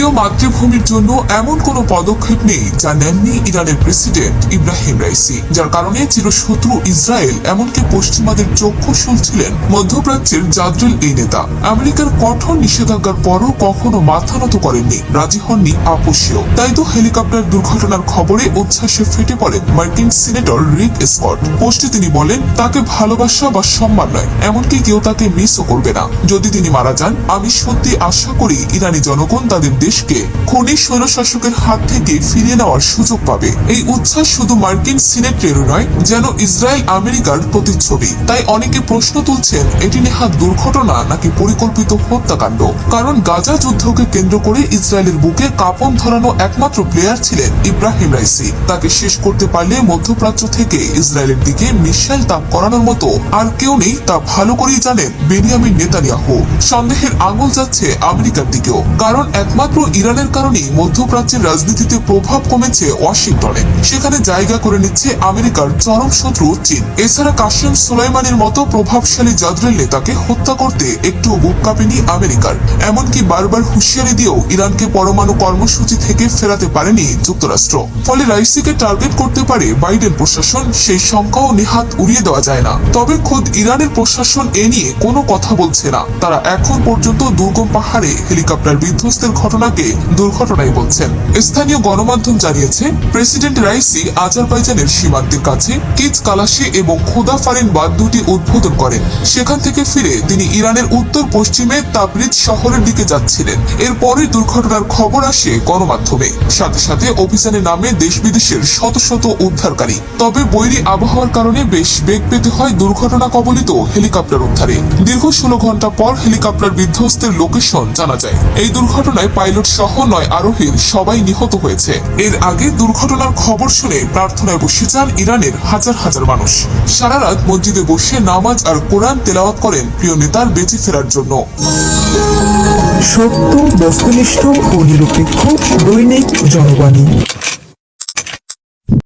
প্রিয় মাতৃভূমির জন্য এমন কোনো পদক্ষেপ নেই যা নেননি ইরানের প্রেসিডেন্ট ইব্রাহিম রাইসি, যার কারণে চিরশত্রু ইসরায়েল এমনকি পশ্চিমাদের চক্ষুশূল ছিলেন মধ্যপ্রাচ্যের জাদ্রেল এই নেতা। আমেরিকার কঠোর নিষেধাজ্ঞার পরও কখনো মাথা নত করেননি, রাজি হননি আপোষীয় তাই তো হেলিকপ্টার দুর্ঘটনার খবরে উচ্ছ্বাসে ফেটে পড়েন মার্কিন সিনেটর রিক স্কট। পোস্টে তিনি বলেন, তাকে ভালোবাসা বা সম্মান নয়, এমনকি কেউ তাকে মিসও করবে না। যদি তিনি মারা যান, আমি সত্যি আশা করি ইরানি জনগণ তাদের দেশকে খনি স্বৈরশাসকের হাত থেকে ফিরিয়ে নেওয়ার সুযোগ পাবে। এই উচ্ছ্বাস শুধু মার্কিন সিনেটের নয়, যেন ইসরায়েল আমেরিকার প্রতিচ্ছবি। তাই অনেকে প্রশ্ন তুলছেন, এটি নেহাত দুর্ঘটনা নাকি পরিকল্পিত হত্যাকাণ্ড? কারণ গাজা যুদ্ধকে কেন্দ্র করে ইসরায়েলের বুকে কাপন ধরানো একমাত্র প্লেয়ার ছিলেন ইব্রাহিম রাইসি। তাকে শেষ করতে পারলে মধ্যপ্রাচ্য থেকে ইসরায়েলের দিকে মিসাইল তাপ করানোর মতো আর কেউ নেই তা ভালো করেই জানেন বেনিয়ামিন নেতানিয়াহু। সন্দেহের আঙুল যাচ্ছে আমেরিকার দিকেও। কারণ একমাত্র ইরানের কারণেই মধ্যপ্রাচ্যের রাজনীতিতে প্রভাব কমেছে ওয়াশিংটনে। সেখানে জায়গা করে নিচ্ছে আমেরিকার চরম শত্রু চীন। এছাড়া কাসেম সুলাইমানের মতো প্রভাবশালী জাদ্রেল নেতাকে হত্যা করতে একটু বুক কাঁপেনি আমেরিকার। এমনকি বারবার হুঁশিয়ারি দিয়েও ইরানকে পরমাণু কর্মসূচি থেকে ফেরাতে পারেনি যুক্তরাষ্ট্র। ফলে রাইসিকে টার্গেট করতে পারে বাইডেন প্রশাসন, সেই শঙ্কাও নেহাত উড়িয়ে দেওয়া যায় না। তবে খোদ ইরানের প্রশাসন এ নিয়ে কোনো কথা বলছে না। তারা এখন পর্যন্ত দুর্গম পাহাড়ে হেলিকপ্টার বিধ্বস্তের ঘটনাকে দুর্ঘটনাই বলছেন। স্থানীয় গণমাধ্যম জানিয়েছে, প্রেসিডেন্ট রাইসি আজারবাইজানের সীমান্তের কাছে কিচ কালাশি এবং খোদা ফারিন বাদ দুটি উদ্বোধন করেন। সেখান থেকে ফিরে তিনি ইরানের উত্তর পশ্চিমে তাবরিজ শহরের দিকে যাচ্ছিলেন। এরপরই দুর্ঘটনার খবর আসে গণমাধ্যমে। সাথে সাথে অভিযানের নামে দেশ বিদেশের শত শত উদ্ধারকারী। তবে বৈরী আবহাওয়ার কারণে বেশ বেগ পেতে হয় দুর্ঘটনা কবলিত হেলিকপ্টার উদ্ধারে। দীর্ঘ ষোলো ঘণ্টা পর হেলিকপ্টার বিধ্বস্তের লোকেশন জানা যায়। এই দুর্ঘটনায় পাইলট সহ নয়, আরোহীর সবাই নিহত হয়েছে। এর আগে দুর্ঘটনার খবর শুনে প্রার্থনায় বসে যান ইরানের হাজার হাজার মানুষ। সারা রাত মসজিদে বসে নামাজ আর কোরআন তেলাওয়াত করেন প্রিয় নেতার বেঁচে ফেরার জন্য। সত্য, বস্তুনিষ্ঠ ও নিরপেক্ষ দৈনিক জনবাণী।